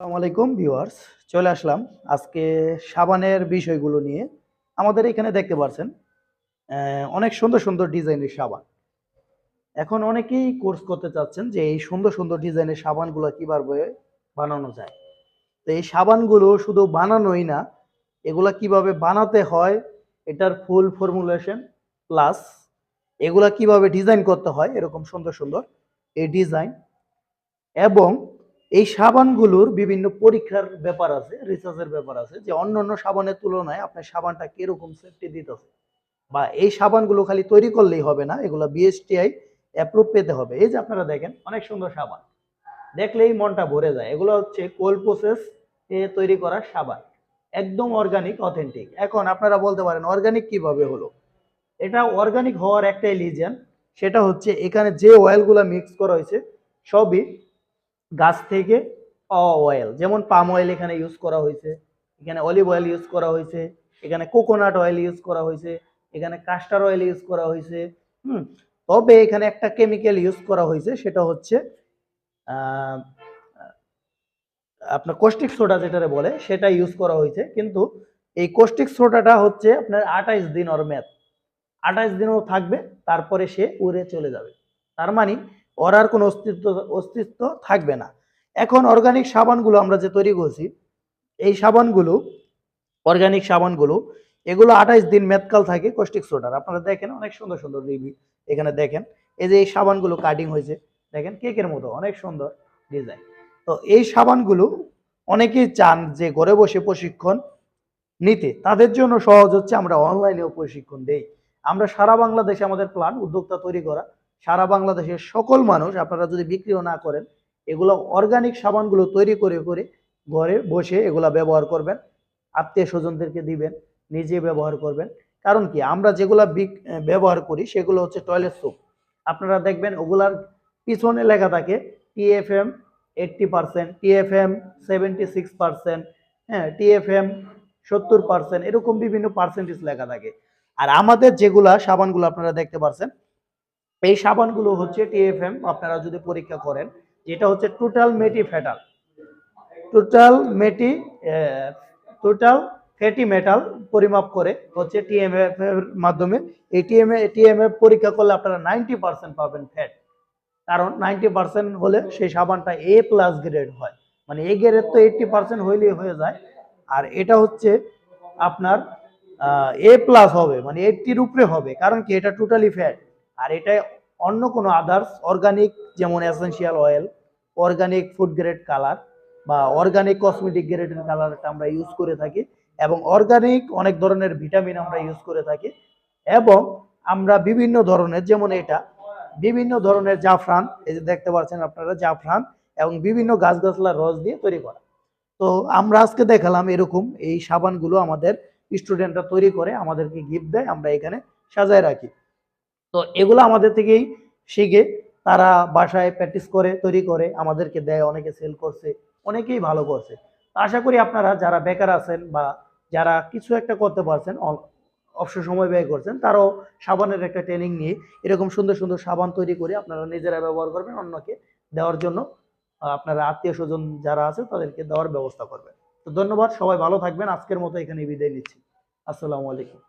আসসালামু আলাইকুম, ভিউয়ার্স। চলে আসলাম আজকে সাবানের বিষয়গুলো নিয়ে। আমাদের এখানে দেখতে পাচ্ছেন অনেক সুন্দর সুন্দর ডিজাইনের সাবান। এখন অনেকেই কোর্স করতে চাচ্ছেন যে এই সুন্দর সুন্দর ডিজাইনের সাবানগুলো কীভাবে বানানো যায়। তো এই সাবানগুলো শুধু বানানোই না, এগুলা কীভাবে বানাতে হয়, এটার ফুল ফর্মুলেশন প্লাস এগুলা কীভাবে ডিজাইন করতে হয়, এরকম সুন্দর সুন্দর এই ডিজাইন। এবং এই সাবানগুলোর বিভিন্ন পরীক্ষার ব্যাপার আছে রিসার্চের ব্যাপার আছে, যে অন্য অন্য সাবানের তুলনায় আপনার সাবানটা কীরকম সেফটি দিতেছে? বা এই সাবানগুলো খালি তৈরি করলেই হবে না, এগুলো বিএসটিআই অ্যাপ্রুভ পেতে হবে। এই যে আপনারা দেখেন, অনেক সুন্দর সাবান। দেখলেই মনটা ভরে যায়। এগুলো হচ্ছে কোল্ড প্রসেস এ তৈরি করা সাবান। একদম অর্গানিক অথেন্টিক এখন আপনারা বলতে পারেন অর্গানিক কীভাবে হলো? এটা অর্গানিক হওয়ার একটাই লিজন সেটা হচ্ছে এখানে যে অয়েলগুলো মিক্স করা হয়েছে, সবই গাছ থেকে পাওয়া অয়েল যেমন পাম অয়েল এখানে ইউজ করা হয়েছে, এখানে অলিভ অয়েল ইউজ করা হয়েছে, এখানে কোকোনাট অয়েল ইউজ করা হয়েছে, এখানে কাস্টার অয়েল ইউজ করা হয়েছে, হুম, তবে এখানে একটা কেমিক্যাল ইউজ করা হয়েছে, সেটা হচ্ছে আপনার কোস্টিক সোডা যেটারে বলে, সেটা ইউজ করা হয়েছে, কিন্তু এই কোস্টিক সোডাটা হচ্ছে আপনার আঠাইশ দিন ওর ম্যাথ আঠাইশ দিনও থাকবে, তারপরে সে উড়ে চলে যাবে। তার মানে ওর কোনো অস্তিত্ব অস্তিত্ব থাকবে না। এখন অর্গানিক সাবানগুলো আমরা যে তৈরি করছি, এই সাবানগুলো অর্গানিক সাবানগুলো, এগুলো আঠাইশ দিন মেদকাল থাকে কস্টিক সোডার আপনারা দেখেন, অনেক সুন্দর সুন্দর রিভিউ এখানে দেখেন। এই যে এই সাবানগুলো কাটিং হয়েছে, দেখেন কেকের মতো, অনেক সুন্দর ডিজাইন তো এই সাবানগুলো অনেকেই চান যে ঘরে বসে প্রশিক্ষণ নিতে। তাদের জন্য সহজ হচ্ছে আমরা অনলাইনেও প্রশিক্ষণ দেই। আমরা সারা বাংলাদেশে আমাদের প্ল্যান উদ্যোক্তা তৈরি করা সারা বাংলাদেশের সকল মানুষ আপনারা যদি বিক্রিও না করেন, এগুলো অর্গানিক সাবানগুলো তৈরি করে করে ঘরে বসে এগুলা ব্যবহার করবেন, আত্মীয় স্বজনদেরকে দিবেন, নিজে ব্যবহার করবেন। কারণ কি? আমরা যেগুলা ব্যবহার করি সেগুলো হচ্ছে টয়লেট সোপ আপনারা দেখবেন ওগুলার পিছনে লেখা থাকে TFM eighty percent TFM seventy six percent হ্যাঁ টিএফএম সত্তর পার্সেন্ট এরকম বিভিন্ন পার্সেন্টেজ লেখা থাকে। আর আমাদের যেগুলা সাবানগুলো আপনারা দেখতে পাচ্ছেন এই সাবানগুলো হচ্ছে টিএফএম, আপনারা যদি পরীক্ষা করেন, যেটা হচ্ছে টোটাল মেটি ফ্যাটাল টোটাল মেটি টোটাল ফ্যাটি মেটাল পরিমাপ করে হচ্ছে টিএমএফ এর মাধ্যমে। এই টিএমএ, টিএমএফ পরীক্ষা করলে আপনারা নাইনটি পার্সেন্ট পাবেন ফ্যাট কারণ নাইনটি পার্সেন্ট হলে সেই সাবানটা এ প্লাস গ্রেড হয়। মানে এ গ্রেড তো এইটটি পার্সেন্ট হইলেই হয়ে যায়। আর এটা হচ্ছে আপনার এ প্লাস হবে মানে এইটটির উপরে হবে, কারণ কি এটা টোটালি ফ্যাট আর এটা অন্য কোনো আদার্স অর্গানিক যেমন essential oil organic food grade colour বা অর্গানিক কসমেটিক গ্রেডের কালারটা আমরা ইউজ করে থাকি এবং অর্গানিক অনেক ধরনের ভিটামিন আমরা ইউজ করে থাকি এবং আমরা বিভিন্ন ধরনের যেমন এটা, বিভিন্ন ধরনের জাফরান, এই যে দেখতে পাচ্ছেন আপনারা জাফরান এবং বিভিন্ন গাছগাছলার রস দিয়ে তৈরি করা। তো আমরা আজকে দেখালাম এরকম এই সাবানগুলো আমাদের স্টুডেন্টরা তৈরি করে আমাদেরকে গিফট দেয়, আমরা এখানে সাজায় রাখি। তো এগুলো আমাদের থেকেই শিখে তারা বাসায় প্র্যাকটিস করে, তৈরি করে, আমাদেরকে দেয়, অনেকে সেল করছে, অনেকেই ভালো করছে। আশা করি আপনারা যারা বেকার আছেন বা যারা কিছু একটা করতে পারছেন অবসর সময় ব্যয় করছেন, তারাও সাবানের একটা ট্রেনিং নিয়ে এরকম সুন্দর সুন্দর সাবান তৈরি করে আপনারা নিজেরা ব্যবহার করবেন, অন্যকে দেওয়ার জন্য আপনারা আত্মীয় স্বজন যারা আছে তাদেরকে দেওয়ার ব্যবস্থা করবেন। তো ধন্যবাদ, সবাই ভালো থাকবেন, আজকের মতো এখানে বিদায় নিচ্ছি। আসসালামু আলাইকুম।